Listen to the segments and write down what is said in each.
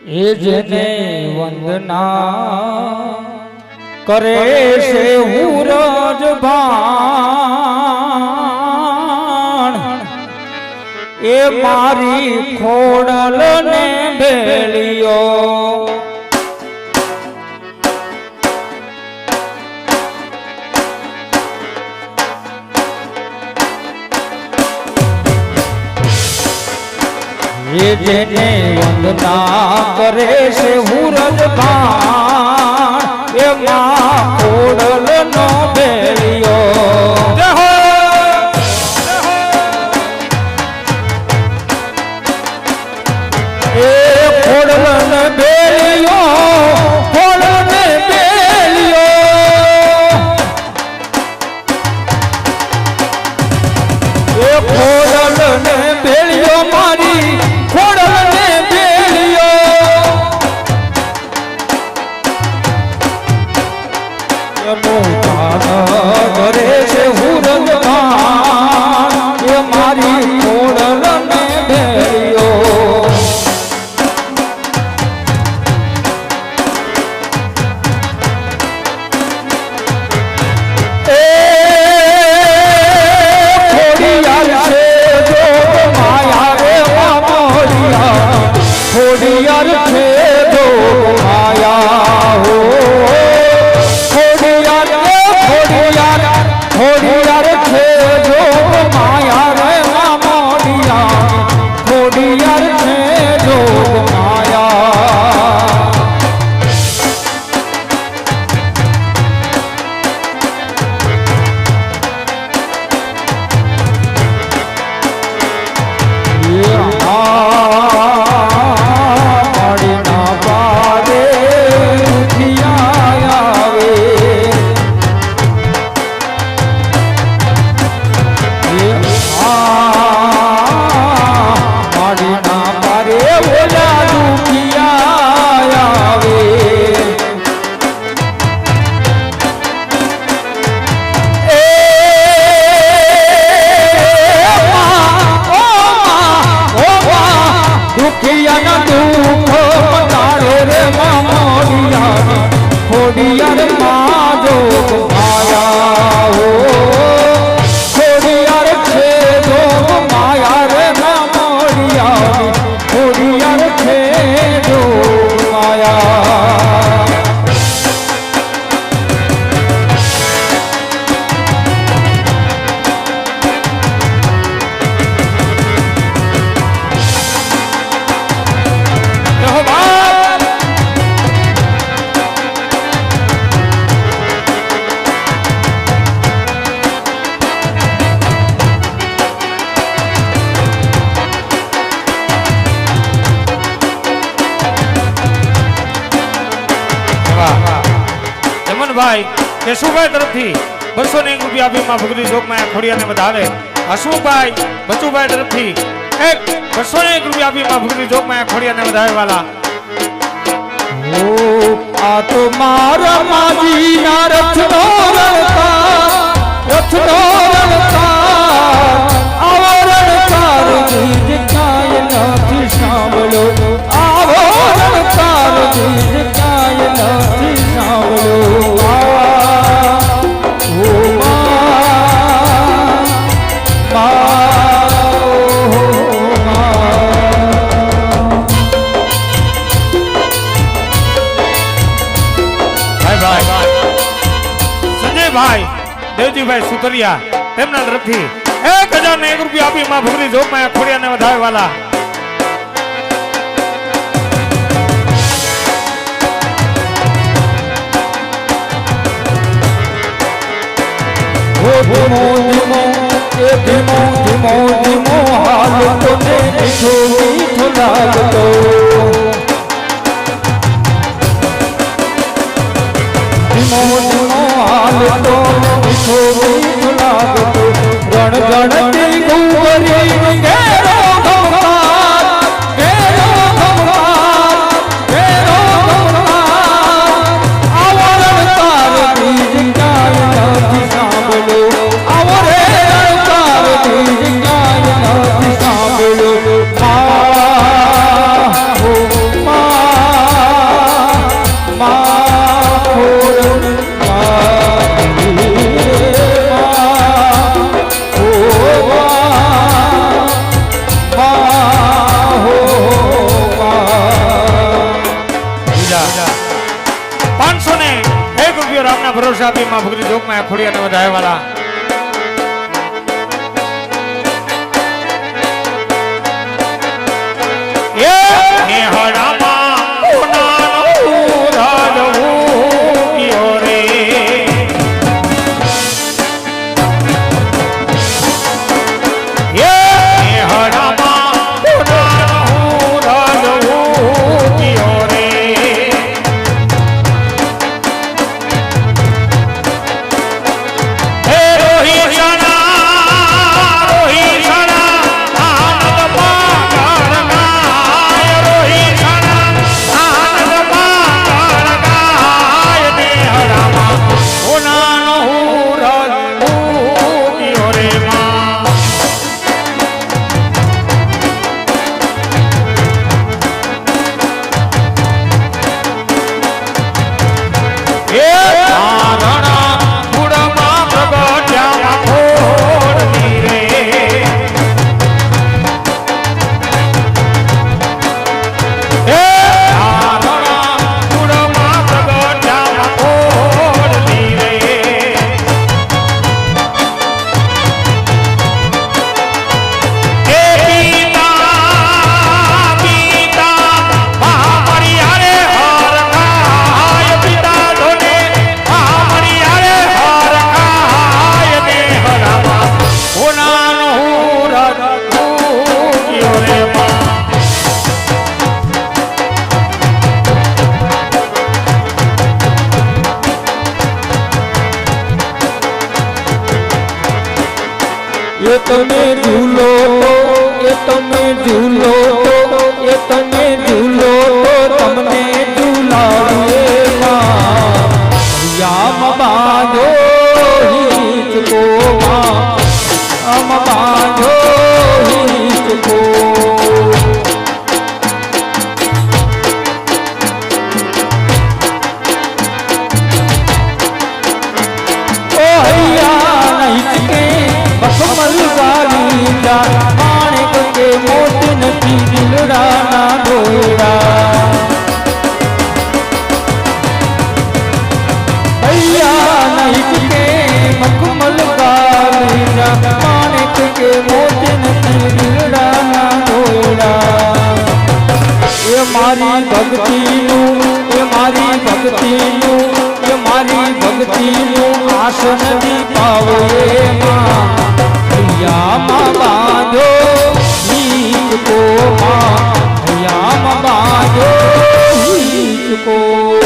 એ જેને વંદના કરે છે હુરજ ભાણ એ મારી ખોડલ ને ભેળિયો. એ જેને વંદના કરે છે હુરજ ભાણ એમાં કોડલ નો કેશુભાઈ તરફથી બસો ને એક રૂપિયા આપીમાં ભગરી ચોકમાં ખોડિયાને વધારે. હસુભાઈ, બચુભાઈ તરફથી એક, બસો ને એક રૂપિયા આપીમાં ભગરી ચોકમાં ખોડિયાને વધારે વાલા. આ તો મારા માજીના રથનો રણકાર રથનો રણકાર. આવો રણકાર ગીત કાય નથી સાંભળો. આવો રણકાર ગીત કાય નથી સાંભળો. સુતરિયા તેમના તરફથી એક હજાર ને એક રૂપિયા આપીમાં ભગરી ચોકમાં આ ખોડિયાને વધારે વાલા. ધીમો ધીમો, એ ધીમો ધીમો ધીમો હાલતો ને મીઠો મીઠો લાગતો. ધીમો ધીમો હાલ તો મીઠો મીઠો લાગતો રણ કોડિયા તમે જાય વાળા મારી ભક્તિનું, એ મારી ભક્તિનું, એ મારી ભક્તિનું આસન દીપાવે માં. બાંધો હિંદ કો માં. બાંધો હિંદ કો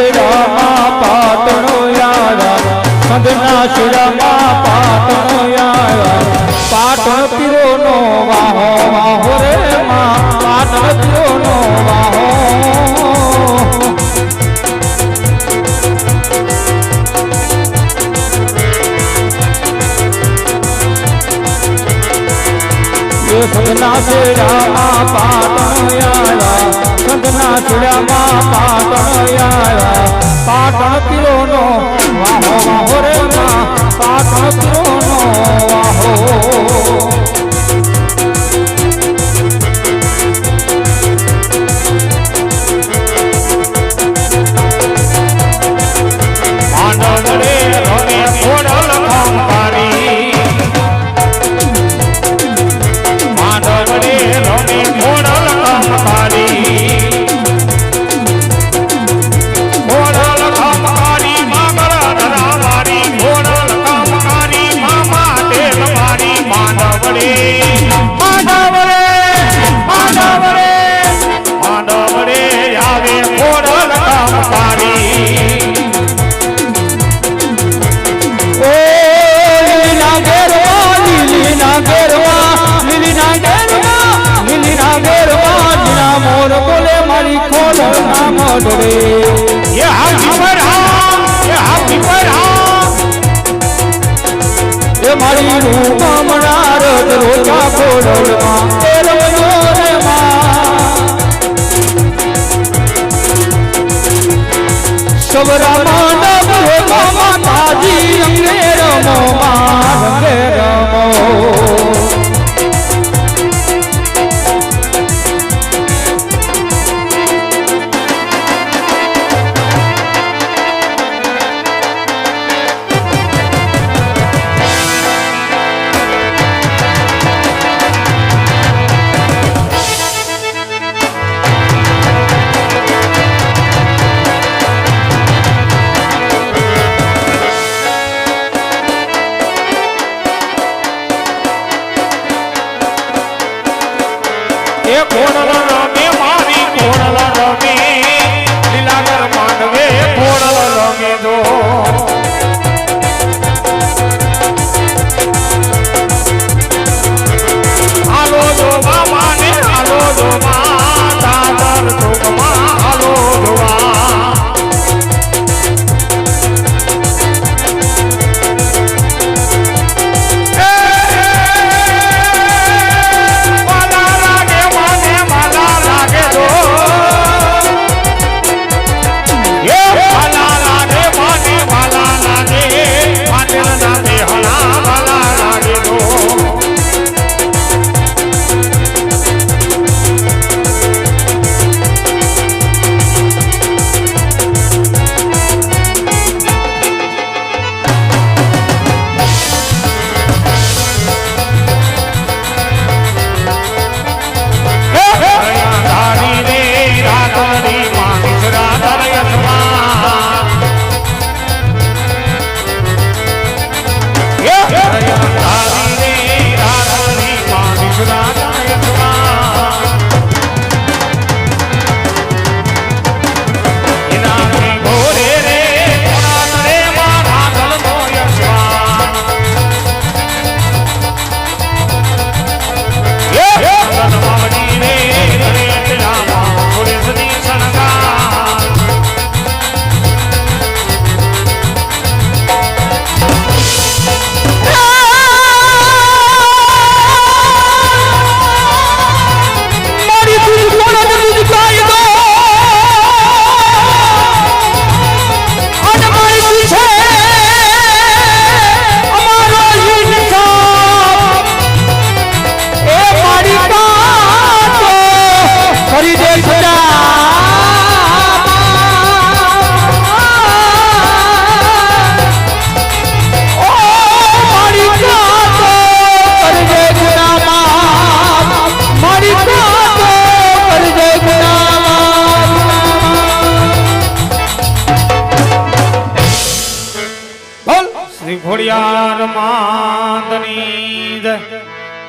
શિરામાં પાટણો આવ્યા સંતના શિરામાં પાટણો આવ્યા પાટણ પીરોનો વાહો વાહો રે માં પાટણ પીરોનો વાહો. ડોડે એ હાથી પર હામ એ હાથી પર હામ એ મારી રૂપ મનાર રોજા કોડમાં તેરો જોરે માં સબરા માનવ રોમાં માતાજી અંગે રમો માં અંગે રમો